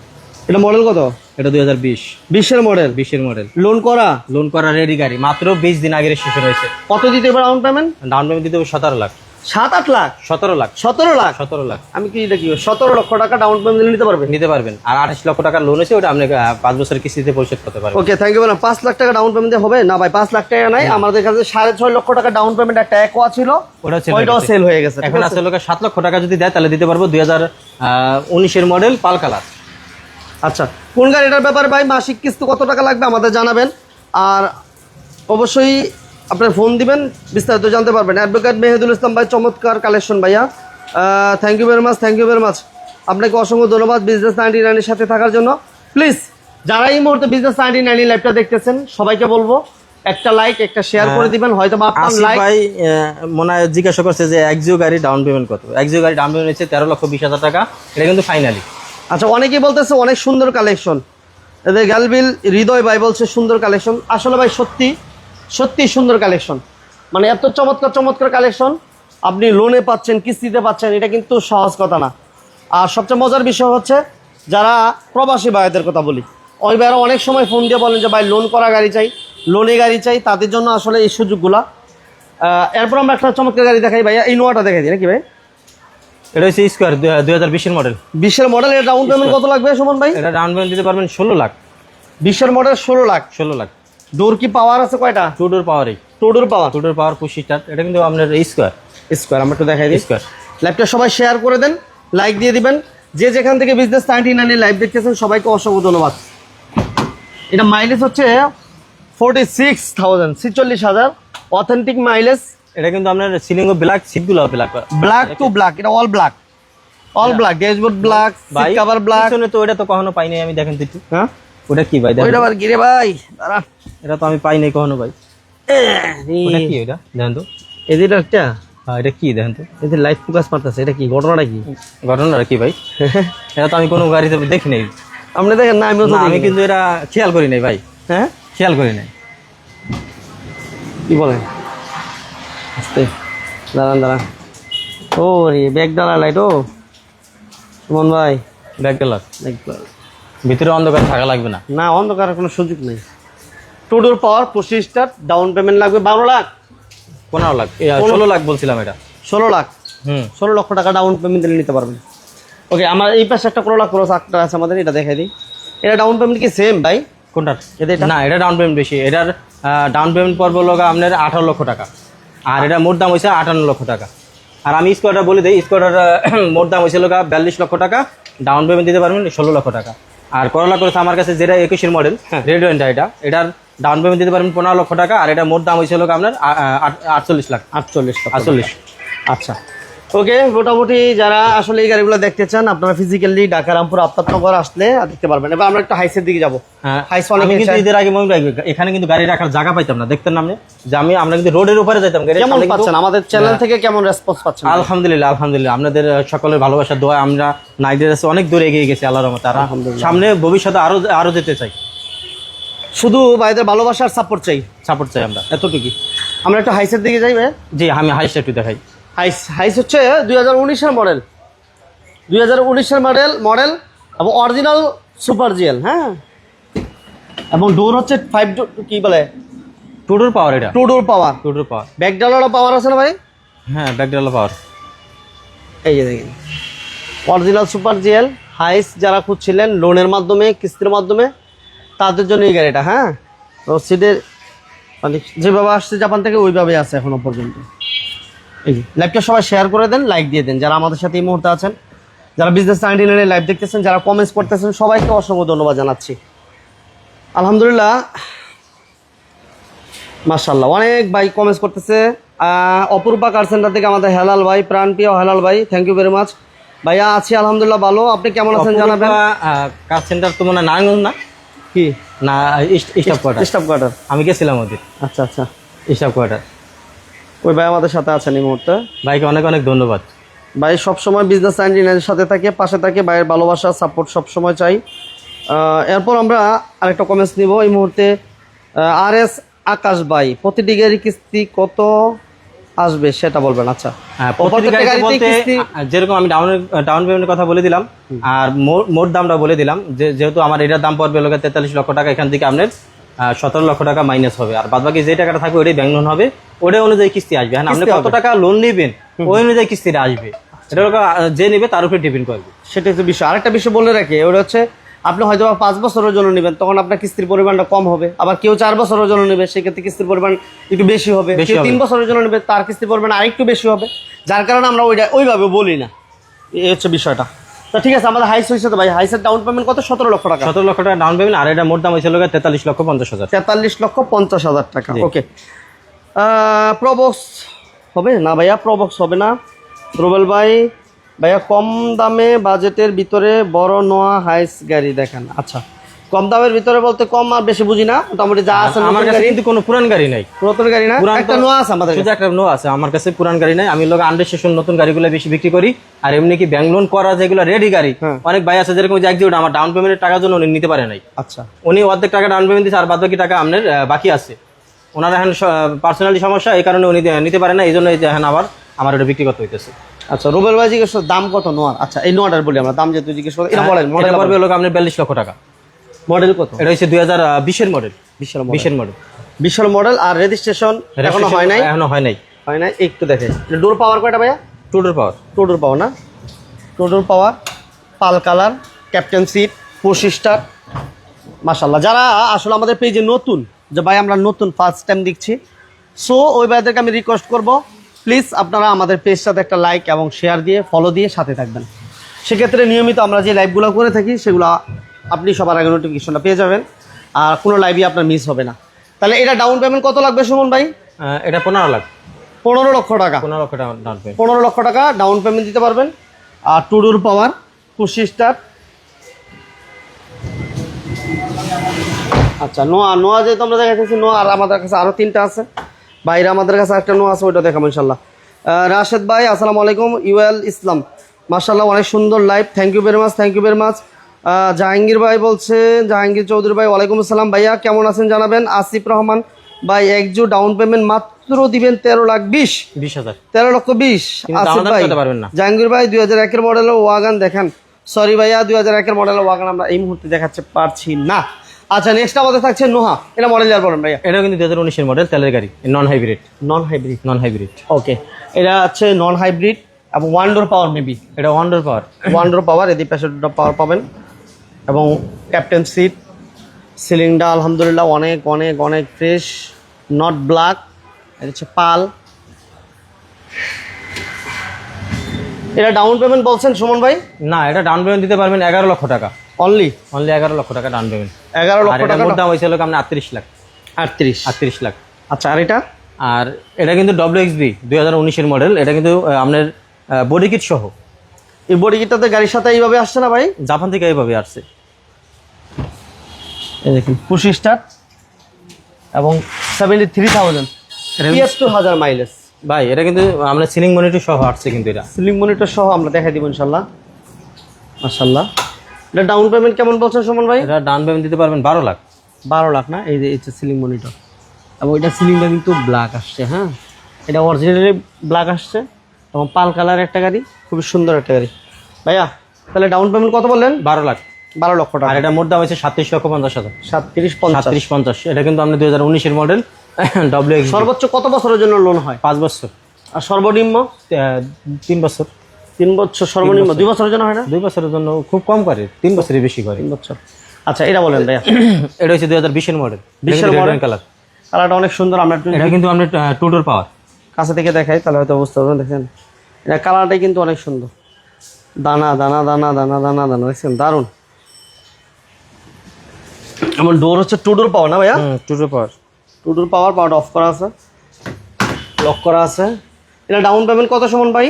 এটা মডেল কত? এটা দুই হাজার বিশ। বিশের মডেল বিশের মডেল লোন করা? লোন করা রেডি গাড়ি মাত্র বিশ দিন আগে রেজিস্ট্রেশন হয়েছে কত দিতে পারে ডাউন পেমেন্ট ডাউন পেমেন্ট দিতে হবে সতেরো লাখ। সাত আট লাখ? সতেরো লাখ। সতেরো লাখ? সতেরো লাখ। আমি কি দেখি সতেরো লক্ষ টাকা ডাউন পেমেন্ট নিতে পারবেন নিতে পারবেন। আর আঠাশ লক্ষ টাকা লোন আছে ওটা আপনি পাঁচ বছরের কিস্তিতে পরিশোধ করতে পারবেন। ওকে থ্যাংক ইউ ম্যাডাম পাঁচ লাখ টাকা ডাউন পেমেন্ট হবে? না ভাই পাঁচ লাখ টাকা নাই। আমাদের কাছে সাড়ে ছয় লক্ষ টাকা ডাউন পেমেন্ট একটা একোয়া ছিল। ওটা ছিল ওইটাও সেল হয়ে গেছে এখন আছে? লোকের সাত লক্ষ টাকা যদি দেয় তাহলে দিতে পারব দুই হাজার উনিশের মডেল পাল কালার। আচ্ছা কোন গাড়িটার ব্যাপারে ভাই মাসিক কিস্তি কত টাকা লাগবে আমাদের জানাবেন? আর অবশ্যই আপনার ফোন দিবেন বিস্তারিত জানতে পারবেন। অ্যাডভোকেট মেহেদুল ইসলাম ভাই চমৎকার কালেকশন ভাইয়া। Thank you very much thank you very much আপনাকে অসংখ্য ধন্যবাদ বিজনেস নাইনটি নাইনের সাথে থাকার জন্য। প্লিজ যারা এই মুহূর্তে বিজনেস নাইনটি নাইন লাইভটা দেখতেছেন সবাইকে বলব একটা লাইক একটা শেয়ার করে দিবেন হয়তো বা আপনার লাইক ভাই মনে হয় জিজ্ঞাসা করছে যে একজিও গাড়ি ডাউন পেমেন্ট কত? একজিও গাড়ি ডাউন পেমেন্ট হচ্ছে তেরো লক্ষ বিশ হাজার টাকা এটা কিন্তু ফাইনালি আচ্ছা অনেকেই বলতেছে অনেক সুন্দর কালেকশন এদের গ্যালবিল হৃদয় ভাই বলছে সুন্দর কালেকশন আসলে ভাই সত্যি সত্যি সুন্দর কালেকশন মানে এত চমৎকার চমৎকার কালেকশন আপনি লোনে পাচ্ছেন কিস্তিতে পাচ্ছেন এটা কিন্তু সহজ কথা না। আর সবচেয়ে মজার বিষয় হচ্ছে যারা প্রবাসী ভাইদের কথা বলি ওই ভাইরা অনেক সময় ফোন দিয়ে বলেন যে ভাই লোন করা গাড়ি চাই লোনে গাড়ি চাই তাদের জন্য আসলে এই সুযোগগুলা। এরপর আমরা একটা চমৎকার গাড়ি দেখাই ভাইয়া এই নোয়াটা দেখাই দিই নাকি ভাই? এটা হচ্ছে স্কোয়ার দুই হাজার বিশের মডেল বিশের মডেল এর ডাউন পেমেন্ট কত লাগবে সুমন ভাই? এটা ডাউন পেমেন্ট দিতে পারবেন ষোলো লাখ। বিশের মডেল ষোলো লাখ। ষোলো লাখ। ডোর কি পাওয়ার আছে কয়টা? Two door পাওয়ারই two door power two door power push start এটা কিন্তু আপনার স্কোয়ার স্কোয়ার আমরা একটু দেখাই দিই। স্কোয়ার লাইভটা সবাই শেয়ার করে দেন লাইক দিয়ে দিবেন। যে যেখান থেকে বিজনেস নাইনটি নাইনের লাইভ দেখতেছেন সবাইকে অসংখ্য ধন্যবাদ। এটা মাইলেজ হচ্ছে ফোরটি সিক্স থাউজেন্ড ছিচল্লিশ হাজার। অথেন্টিক মাইলেজ এটা কিন্তু আপনার সিলিং ও ব্ল্যাক সিটগুলো ব্ল্যাক ব্ল্যাক টু ব্ল্যাক এটা all black all black dashboard black cover black পিছনে তো এটা তো কখনো পাইনি আমি দেখেন একটু হ্যাঁ? ওটা কি ভাই? ওইটা আবার গিরে ভাই দাঁড়া। এটা তো আমি পাই নাই কখনো ভাই। ওটা কি ওটা দেখেন তো। এদিকে একটা। হ্যাঁ, এটা কি? দেখেন তো। এদের লাইভ ফোকাস মারতেছে এটা কি? ঘটনাটা কি? ঘটনাটা কি ভাই? এটা তো আমি কোনো গাড়িতে দেখি নাই। আপনি দেখেন না না, আমি কিন্তু এটা খেয়াল করি নাই ভাই। হ্যাঁ? খেয়াল করি নাই। কি বলেন? আস্তে। দাঁড়ান দাঁড়ান। ও রে ব্যাগ দাঁড়া লাইট ও সুমন ভাই। ব্যাগ গেলার একবার ভিতরে অন্ধকার থাকা লাগবে না। না অন্ধকারের কোনো সুযোগ নেই। টুডোর পাওয়ার পঁচিশ স্টার ডাউন পেমেন্ট লাগবে বারো লাখ। পনেরো লাখ। ষোলো লাখ বলছিলাম এটা। ষোলো লাখ। হুম। ষোলো লক্ষ টাকা ডাউন পেমেন্ট দিলে নিতে পারবেন। ওকে আমার এই পাশে একটা করোলা ক্রস একটা আছে আমাদের এটা দেখাই দিই। এটা ডাউন পেমেন্ট কি সেম ভাই? কোনটার এদের এটা? না এটা ডাউন পেমেন্ট বেশি। এটার ডাউন পেমেন্ট পড়ব লোক আপনার আঠারো লক্ষ টাকা। আর এটা মোট দাম হয়েছে আটান্ন লক্ষ টাকা। আর আমি স্কোয়ারটা বলে দিই স্কোয়ারটার মোট দাম হয়েছে লোক বিয়াল্লিশ লক্ষ টাকা। ডাউন পেমেন্ট দিতে পারবেন ষোলো লক্ষ টাকা। আর করলা করেছে আমার কাছে যেটা একুশের মডেল রেড ওয়েন্টা এটা এটার ডাউন পেমেন্ট দিতে পারবেন পনেরো লক্ষ টাকা আর এটা মোট দাম হয়েছিল আপনার আটচল্লিশ লাখ। আটচল্লিশ আটচল্লিশ। আচ্ছা। ওকে মোটামুটি যারা আসলে এই গাড়িগুলো দেখতে চান আপনারা ফিজিক্যালি ঢাকা রামপুর আফতাবনগর আসলে দেখতে পারবেন। এবার আমরা একটু হাইসের দিকে যাব। হ্যাঁ, হাইস অনেক কিন্তু ঈদের আগে মনে এখানে কিন্তু গাড়ি রাখার জায়গা পাইতাম না দেখতেন না যে আমি আমরা কিন্তু রোডের উপরে যেতাম কেমন পাচ্ছেন? আমাদের চ্যানেল থেকে কেমন রেসপন্স পাচ্ছেন? আলহামদুলিল্লাহ আলহামদুলিল্লাহ। আপনাদের সকলের ভালোবাসার দোয়া আমরা নাইডের অনেক দূরে এগিয়ে গেছি আল্লাহর রহমতে। আর সামনে ভবিষ্যতে আরও আরও যেতে চাই। শুধু ভাইদের ভালোবাসার সাপোর্ট চাই। সাপোর্ট চাই আমরা। এতটুকু আমরা একটু হাইসের দিকে যাই ভাই। জি আমি হাইস্ট একটু দেখাই। হাইস হাইস হচ্ছে দুই হাজার উনিশের মডেল দুই হাজার উনিশের মডেল মডেল এবং অরিজিনাল সুপার জিএল হ্যাঁ? এবং ডোর হচ্ছে ফাইভ কি বলে? টুডোর পাওয়ার এটা। টু ডোর পাওয়ার টুডোর পাওয়ার ব্যাকডালারও পাওয়ার আছে না ভাই? হ্যাঁ ব্যাকডালা পাওয়ার এই যে দেখেন। অরিজিনাল সুপার জিএল হাইস যারা খুঁজছিলেন লোনের মাধ্যমে কিস্তির মাধ্যমে তাদের জন্য এই গাড়িটা হ্যাঁ? রসিদের মানে যেভাবে আসছে জাপান থেকে ওইভাবে আছে এখনও পর্যন্ত। লাইভটা সবাই শেয়ার করে দেন লাইক দিয়ে দেন। যারা আমাদের সাথে এই মুহূর্তে আছেন যারা বিজনেস নাইনটি নাইনের লাইভ দেখতেছেন যারা কমেন্টস করতেছেন সবাইকে অসংখ্য ধন্যবাদ জানাচ্ছি। আলহামদুলিল্লাহ মার্শাল্লাহ অনেক ভাই কমেন্টস করতেছে। আহ, অপূর্বা কার সেন্টার থেকে আমাদের হেলাল ভাই প্রাণপ্রিয় হেলাল ভাই থ্যাংক ইউ ভেরি মাচ ভাইয়া আছি আলহামদুলিল্লাহ ভালো। আপনি কেমন আছেন জানাবেন? কার সেন্টার তো মনে হয় না? কি? না স্টাফ কোয়ার্টার স্টাফ কোয়ার্টার আমি গেছিলাম ওদের আচ্ছা আচ্ছা। স্টাফ কোয়ার্টার ওই ভাই আমাদের সাথে আছেন এই মুহূর্তে। ভাইকে অনেক অনেক ধন্যবাদ। ভাই সবসময় বিজনেস ইঞ্জিনিয়ারের সাথে থাকে পাশে থাকে ভাইয়ের ভালোবাসা সাপোর্ট সবসময় চাই। এরপর আমরা আরেকটা কমেন্টস নিব এই মুহূর্তে। আর এস আকাশ ভাই প্রতিটি গাড়ি কিস্তি কত আসবে সেটা বলবেন আচ্ছা। হ্যাঁ, যেরকম আমি ডাউন ডাউন পেমেন্টের কথা বলে দিলাম আর মোট- মোট দামটা বলে দিলাম যে যেহেতু আমার এটার দাম পড়বে লোকের তেতাল্লিশ লক্ষ টাকা এখান থেকে আপনার। সতেরো লক্ষ টাকা মাইনাস হবে। আর বাদ বাকি যে টাকাটা থাকবে ওটাই ব্যাংক লোন হবে। ওটাই অনুযায়ী কিস্তি আসবে। হ্যাঁ আপনি কত টাকা লোন নেবেন ওই অনুযায়ী কিস্তিটা আসবে। এটা যে নেবে তার উপরে ডিপেন্ড করবে। সেটা হচ্ছে বিষয়। আরেকটা বিষয় বলে রাখি ওটা হচ্ছে আপনি হয়তো বা পাঁচ বছরের জন্য নেবেন তখন আপনার কিস্তির পরিমাণটা কম হবে। আবার কেউ চার বছরের জন্য নেবে সেক্ষেত্রে কিস্তির পরিমাণ একটু বেশি হবে। কেউ। তিন বছরের জন্য নেবে তার কিস্তির পরিমাণ আরেকটু বেশি হবে। যার কারণে আমরা ওইটা ওইভাবে বলি না। এই হচ্ছে বিষয়টা। তো ঠিক আছে আমাদের হাইস হয়েছে তো ভাই। হাইসের ডাউন পেমেন্ট কত? সতেরো লক্ষ টাকা। সতেরো লক্ষ টাকা ডাউন পেমেন্ট আর এটা মোট দাম হয়েছিল তেতাল্লিশ লক্ষ পঞ্চাশ হাজার। তেতাল্লিশ লক্ষ পঞ্চাশ হাজার টাকা। ওকে প্রবক্স হবে? না ভাইয়া প্রবক্স হবে না। রুবেল ভাই ভাইয়া কম দামে বাজেটের ভিতরে বড় নোয়া হাইস গাড়ি দেখেন। আচ্ছা। কম দামের ভিতরে বলতে কম আর বেশি বুঝি না। মোটামুটি যা আছে আমার কাছে কিন্তু কোনো পুরান গাড়ি নাই। নতুন গাড়ি না? একটা নোয়া আছে আমাদের শুধু একটা নো আছে। আমার কাছে পুরান গাড়ি নাই। আমি লোক আন্ডার স্টেশন নতুন গাড়িগুলো বেশি বিক্রি করি। আর এমনি কি ব্যাংক লোন করা যেগুলো রেডি গাড়ি হ্যাঁ। অনেক ভাই আছে যেরকম যে একজিউট আমার ডাউন পেমেন্টের টাকার জন্য উনি নিতে পারে নাই। আচ্ছা। উনি অর্ধেক টাকা ডাউন পেমেন্ট দিচ্ছে আর বাদ বাকি টাকা আপনার বাকি আছে। ওনার এখন পার্সোনালি সমস্যা এই কারণে উনি নিতে পারে না এই জন্য এখন আবার আমার এটা বিক্রি করতে হইতেছে। আচ্ছা রুবেল ভাই জিজ্ঞেস দাম কত নোয়ার? আচ্ছা এই নোয়াটার বলি আমরা দাম যেহেতু জিজ্ঞেস করো এটা বলেন মডেল পড়বে লোক আপনার বিয়াল্লিশ লক্ষ টাকা। মডেল কত? এটা হচ্ছে দুই হাজার বিশের মডেল। বিশাল মডেল। বিশের মডেল। বিশাল মডেল আর রেজিস্ট্রেশন এখনও হয় নাই? এখনও হয় নাই। হয় নাই? একটু দেখে ডোর পাওয়ার কয়টা ভাইয়া? টুডোর পাওয়ার টোটোর পাওয়ার না? টোটোর power pearl colour captain seat star মাসাল্লাহ যারা আসলে আমাদের পেজে নতুন যে ভাই আমরা নতুন ফার্স্ট টাইম দেখছি সো ওই ভাইদেরকে আমি রিকোয়েস্ট করব প্লিজ আপনারা আমাদের পেজটাতে একটা লাইক এবং শেয়ার দিয়ে ফলো দিয়ে সাথে থাকবেন। সেক্ষেত্রে নিয়মিত আমরা যে লাইভগুলো করে থাকি সেগুলো আপনি সবার আগে নোটিফিকেশনটা পেয়ে যাবেন আর কোনো লাইভই আপনার মিস হবে না। তাহলে এটা ডাউন পেমেন্ট কত লাগবে সুমন ভাই? এটা পনেরো লাখ। পনেরো লক্ষ টাকা। পনেরো লক্ষ টাকা ডাউন পেমেন্ট পনেরো লক্ষ টাকা ডাউন পেমেন্ট দিতে পারবেন আর টুডুর পাওয়ার খুশি স্টার আচ্ছা নোয়া নোয়া যেহেতু আমরা দেখাচ্ছি নোয়া আর আমাদের কাছে আরও তিনটা আছে। বাইরে আমাদের কাছে একটা নোয়া আছে ওইটা দেখাবো ইনশাল্লাহ। রাশেদ ভাই আসসালামু আলাইকুম ইউএল ইসলাম। মার্শাল্লাহ অনেক সুন্দর live thank you very much thank you very much Jahangir ভাই বলছেন জাহাঙ্গীর চৌধুরী ভাই ওয়ালাইকুম আসসালাম ভাইয়া কেমন আছেন জানাবেন? আসিফ রহমান ভাই একজু ডাউন পেমেন্ট মাত্র দিবেন তেরো লাখ বিশ। বিশ হাজার। তেরো লক্ষ বিশ। আসিফ ভাই। জাহাঙ্গীর ভাই দুই হাজার একের মডেলের ওয়াগান দেখান। সরি ভাইয়া দুই হাজার একের মডেলের ওয়াগান আমরা এই মুহূর্তে দেখাতে পারছি না। আচ্ছা নেক্সট আমাদের থাকছে নোহা। এটা মডেল আর বলেন ভাইয়া। এটাও কিন্তু দুই হাজার উনিশের মডেল তেলের গাড়ি non hybrid non hybrid non hybrid okay এটা হচ্ছে নন হাইব্রিড এবং ওয়ান ডোর পাওয়ার মেবি এটা one door power one door power এদিকে পাশে পাওয়ার পাবেন। এবং ক্যাপ্টেন সিট সিলিংটা আলহামদুলিল্লাহ অনেক অনেক অনেক ফ্রেশ নট ব্ল্যাক এটা হচ্ছে পাল। এটা ডাউন পেমেন্ট বলছেন সুমন ভাই? না এটা ডাউন পেমেন্ট দিতে পারবেন এগারো লক্ষ টাকা। অনলি অনলি এগারো লক্ষ টাকা ডাউন পেমেন্ট এগারো লক্ষ টাকা দাম হয়েছিল আপনার আটত্রিশ লাখ। আটত্রিশ। আটত্রিশ লাখ। আচ্ছা আর এটা? আর এটা কিন্তু ডব্লিউ এক্স বি দুই হাজার উনিশের মডেল এটা কিন্তু আপনার বডি কিট সহ। এই বডি কিটটাতে গাড়ির সাথে এইভাবে আসছে না ভাই? জাপান থেকে এইভাবে আসছে। এই দেখুন পুশি স্টার এবং সেভেন্টি থ্রি থাউজেন্ড তিয়াত্তর হাজার মাইলেজ ভাই এটা কিন্তু আমরা সিলিং মনিটর সহ আসছে কিন্তু এটা। সিলিং মনিটর সহ আমরা দেখাই দিব ইনশাল্লাহ মাশাল্লাহ এটা ডাউন পেমেন্ট কেমন বলছেন সুমন ভাই? এটা ডাউন পেমেন্ট দিতে পারবেন বারো লাখ। বারো লাখ না? এই যে এই সিলিং মনিটর এবং এটা সিলিংটা কিন্তু ব্ল্যাক আসছে হ্যাঁ? এটা অরিজিনালি ব্ল্যাক আসছে এবং পাল কালার একটা গাড়ি খুবই সুন্দর একটা গাড়ি। ভাইয়া তাহলে ডাউন পেমেন্ট কত বললেন? বারো লাখ। বারো লক্ষ টাকা। আর এটা মোট দাম হচ্ছে সাতত্রিশ লক্ষ পঞ্চাশ হাজার। সাতত্রিশ পঞ্চাশ। সাতত্রিশ পঞ্চাশ। এটা কিন্তু আপনি দুই হাজার উনিশের মডেল ডব্লিউ এক্স সর্বোচ্চ কত বছরের জন্য লোন হয়? পাঁচ বছর। আর সর্বনিম্ন? তিন বছর। তিন বছর সর্বনিম্ন। দুই বছরের জন্য হয় না? দুই বছরের জন্য খুব কম করে তিন বছরই বেশি করে। তিন বছর। আচ্ছা এটা বলেন ভাইয়া। এটা হচ্ছে দুই হাজার বিশের মডেল 20 মডেল কালার কালারটা অনেক সুন্দর আমরা এটা কিন্তু আপনার টুটোর পাওয়ার কাছে থেকে দেখাই তাহলে হয়তো বুঝতে পারবেন দেখেন। এটা কালারটাই কিন্তু অনেক সুন্দর। দানা দানা দানা দানা দানা দানা দেখছেন? দারুণ আমার ডোর হচ্ছে টুডোর পাওয়ার না ভাইয়া? টুটোর পাওয়ার টুডোর পাওয়ার পাওয়ারটা অফ করা আছে। লক করা আছে। এটা ডাউন পেমেন্ট কত সমান ভাই?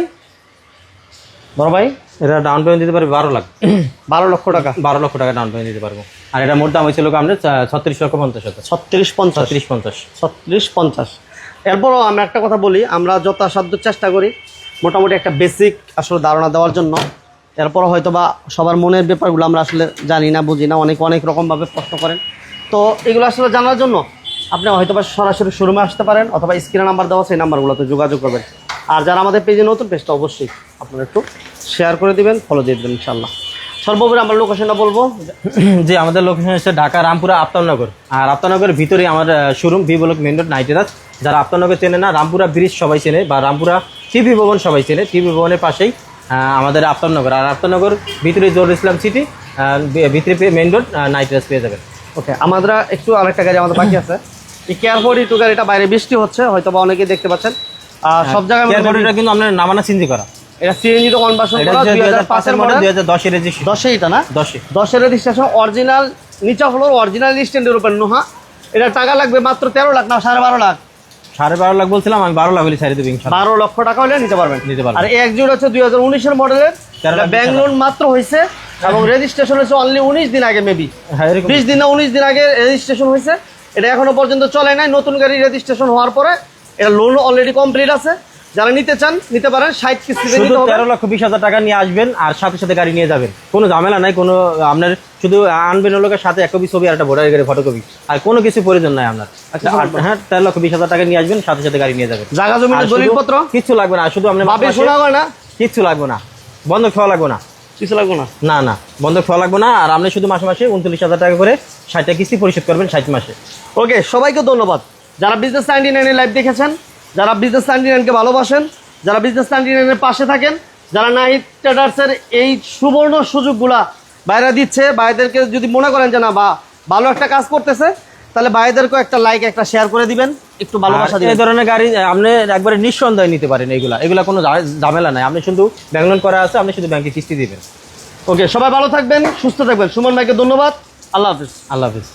বড় ভাই? এটা ডাউন পেমেন্ট দিতে পারবে বারো লাখ। বারো লক্ষ টাকা। বারো লক্ষ টাকা ডাউন পেমেন্ট দিতে পারব। আর এটা মোট দাম হয়েছিল আমরা ছত্রিশ লক্ষ পঞ্চাশ হাজার। ছত্রিশ পঞ্চাশ। ছত্রিশ পঞ্চাশ। ছত্রিশ পঞ্চাশ। এরপরও আমরা একটা কথা বলি আমরা যথাসাধ্য চেষ্টা করি মোটামুটি একটা বেসিক আসলে ধারণা দেওয়ার জন্য। এরপর হয়তো বা সবার মনের ব্যাপারগুলো আমরা আসলে জানি না, বুঝি না, অনেক অনেক রকমভাবে প্রশ্ন করেন। তো এগুলো আসলে জানার জন্য আপনি হয়তো বা সরাসরি শোরুমে আসতে পারেন অথবা স্ক্রিনে নাম্বার দেওয়া সেই নাম্বারগুলোতে যোগাযোগ করবেন। আর যারা আমাদের পেজে নতুন, পেজটা অবশ্যই আপনারা একটু শেয়ার করে দিবেন ফলো দিয়ে দেবেন ইনশাল্লাহ সর্বোপরি আমরা লোকেশনটা বলব। যে আমাদের লোকেশন হচ্ছে ঢাকা রামপুরা আফতাবনগর আর আফতাবনগরের ভিতরে আমার showroom V block main road নাইটেরাস যারা আফতাবনগর চেনে না, রামপুরা ব্রিজ সবাই চেনে বা রামপুরা টিভি ভবন সবাই চেনে। টিভি ভবনের পাশেই আমাদের আফতাবনগর আর আফতাবনগর ভিতরে জোর ইসলাম সিটি ভিতরে মেন রোড নাইটেরাস পেয়ে যাবেন। ওকে আমরা একটু আরেকটা গাড়ি আমাদের বাকি আছে। এই কেয়ার ফর গাড়িটা বাইরে বৃষ্টি হচ্ছে হয়তো বা অনেকে দেখতে পাচ্ছেন। আর সব জায়গায় কেয়ার কিন্তু আপনার নামানা চিন্তি করা। এটা সিএনজি তো কনভার্সন করা হচ্ছে দুই দুই হাজার হাজার পাঁচের মডেল দুই হাজার দশের রেজিস্ট্রেশন দশে এটা না? দশে দশের রেজিস্ট্রেশন অরিজিনাল নিচা ফ্লোর অরিজিনাল স্ট্যান্ডের উপর নোহা এটা টাকা লাগবে মাত্র তেরো লাখ না সাড়ে বারো লাখ। সাড়ে বারো লাখ বলছিলাম আমি বারো লাখ হলে ছাড়ি দেবো বারো লক্ষ টাকা হলে নিতে পারবেন। নিতে পারবেন। আর এক জুড়ে হচ্ছে দুই হাজার উনিশের মডেলের ব্যাংক লোন মাত্র হয়েছে এবং রেজিস্ট্রেশন হয়েছে অনলি উনিশ দিন আগে মেবি হ্যাঁ বিশ দিন না উনিশ দিন আগে রেজিস্ট্রেশন হয়েছে। এটা এখনও পর্যন্ত চলে নাই নতুন গাড়ি রেজিস্ট্রেশন হওয়ার পরে এটা লোন অলরেডি কমপ্লিট আছে। যারা নিতে চান নিতে পারেন ষাট কিস্তিতে শুধু তেরো লক্ষ বিশ হাজার টাকা নিয়ে আসবেন আর সাথে সাথে গাড়ি নিয়ে যাবেন। কোনো ঝামেলা নাই কোনো আপনার শুধু আনবেন লোকের সাথে এক কপি ছবি আর একটা ভোটার গাড়ি ফটোকপি আর কোনো কিছু প্রয়োজন নাই আপনার। আচ্ছা, হ্যাঁ তেরো লক্ষ বিশ হাজার টাকা নিয়ে আসবেন সাথে সাথে গাড়ি নিয়ে যাবেন। জায়গা শুধু দলিলপত্র কিচ্ছু লাগবে না শুধু আপনার শোনা হয় না কিচ্ছু লাগবে না। বন্ধক খাওয়া লাগবে না। কিছু লাগবে না? না না বন্ধক খাওয়া লাগবে না। আর আপনি শুধু মাসে মাসে উনত্রিশ হাজার টাকা করে ষাটটা কিস্তি পরিশোধ করবেন ষাট মাসে। ওকে সবাইকে ধন্যবাদ। যারা বিজনেস নাইনটি নাইনের লাইভ দেখেছেন যারা বিজনেস নাইনটি নাইনকে ভালোবাসেন যারা বিজনেস নাইনটি নাইনের পাশে থাকেন যারা নাহিদ ট্রেডার্সের এই সুবর্ণ সুযোগগুলা বাইরে দিচ্ছে ভাইদেরকে যদি মনে করেন যে না বা ভালো একটা কাজ করতেছে তাহলে ভাইদেরকেও একটা লাইক একটা শেয়ার করে দিবেন একটু ভালোবাসা দিবেন। এই ধরনের গাড়ি আপনি একবারে নিঃসন্দেহে নিতে পারেন এগুলা। এগুলা কোনো ঝামেলা নাই। আপনি শুধু ব্যাংক লোন করা আছে আপনি শুধু ব্যাংকে কিস্তি দিবেন। ওকে সবাই ভালো থাকবেন সুস্থ থাকবেন। সুমন ভাইকে ধন্যবাদ। আল্লাহ হাফিজ। আল্লাহ হাফিজ।